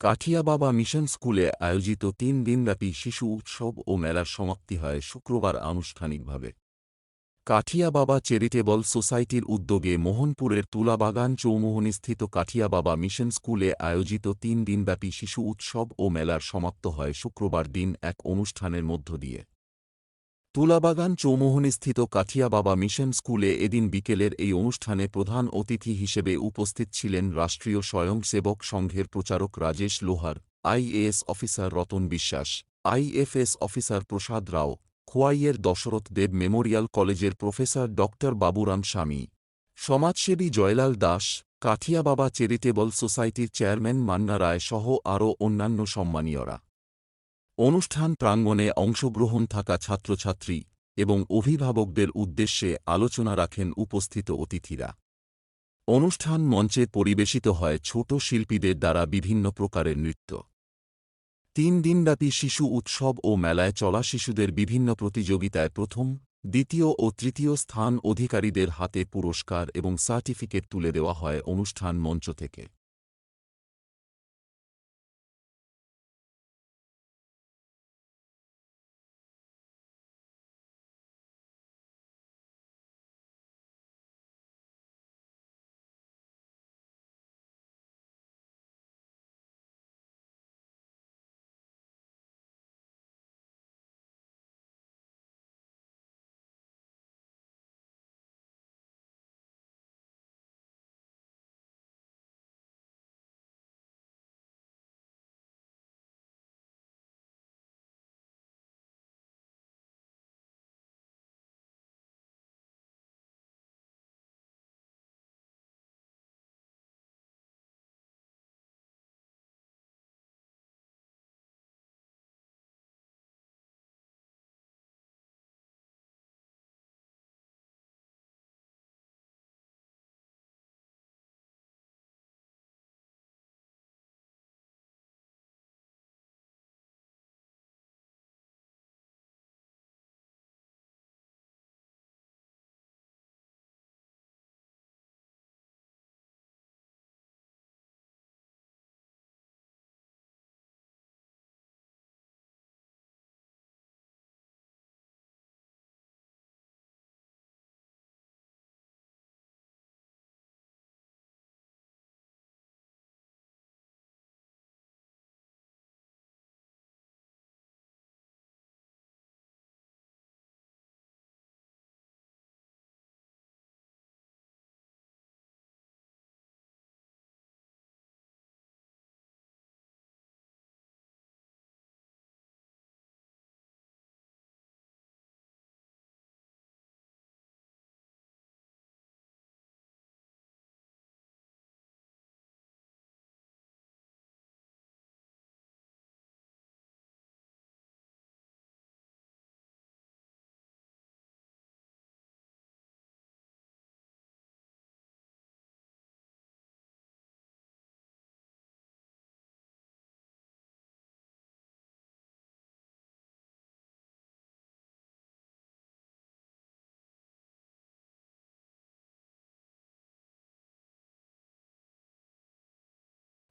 কাঠিয়া বাবা মিশন স্কুলে আয়োজিত তিন দিনব্যাপী শিশু উৎসব ও মেলার সমাপ্তি হয় শুক্রবার আনুষ্ঠানিকভাবে। কাঠিয়া বাবা চ্যারিটেবল সোসাইটির উদ্যোগে মোহনপুরের তুলাবাগান চৌমোহনীস্থিত কাঠিয়া বাবা মিশন স্কুলে আয়োজিত তিন দিনব্যাপী শিশু উৎসব ও মেলার সমাপ্ত হয় শুক্রবার দিন এক অনুষ্ঠানের মধ্য দিয়ে। তুলাবাগান চৌমোহনীস্থিত কাঠিয়া বাবা মিশন স্কুলে এদিন বিকেলের এই অনুষ্ঠানে প্রধান অতিথি হিসেবে উপস্থিত ছিলেন রাষ্ট্রীয় স্বয়ংসেবক সংঘের প্রচারক রাজেশ লোহার IAS officer Ratan Biswas IFS officer Prasad Rao, খোয়াইয়ের Dasharath Deb memorial কলেজের প্রফেসর ড বাবুরাম স্বামী, সমাজসেবী জয়লাল দাস, কাঠিয়া বাবা চ্যারিটেবল সোসাইটির চেয়ারম্যান মান্না রায় সহ আরও অন্যান্য সম্মানীয়রা। অনুষ্ঠান প্রাঙ্গণে অংশগ্রহণ থাকা ছাত্রছাত্রী এবং অভিভাবকদের উদ্দেশ্যে আলোচনা রাখেন উপস্থিত অতিথিরা। অনুষ্ঠান মঞ্চে পরিবেশিত হয় ছোট শিল্পীদের দ্বারা বিভিন্ন প্রকারের নৃত্য। তিন দিনব্যাপী শিশু উৎসব ও মেলায় চলা শিশুদের বিভিন্ন প্রতিযোগিতায় প্রথম, দ্বিতীয় ও তৃতীয় স্থান অধিকারীদের হাতে পুরস্কার এবং সার্টিফিকেট তুলে দেওয়া হয় অনুষ্ঠান মঞ্চ থেকে।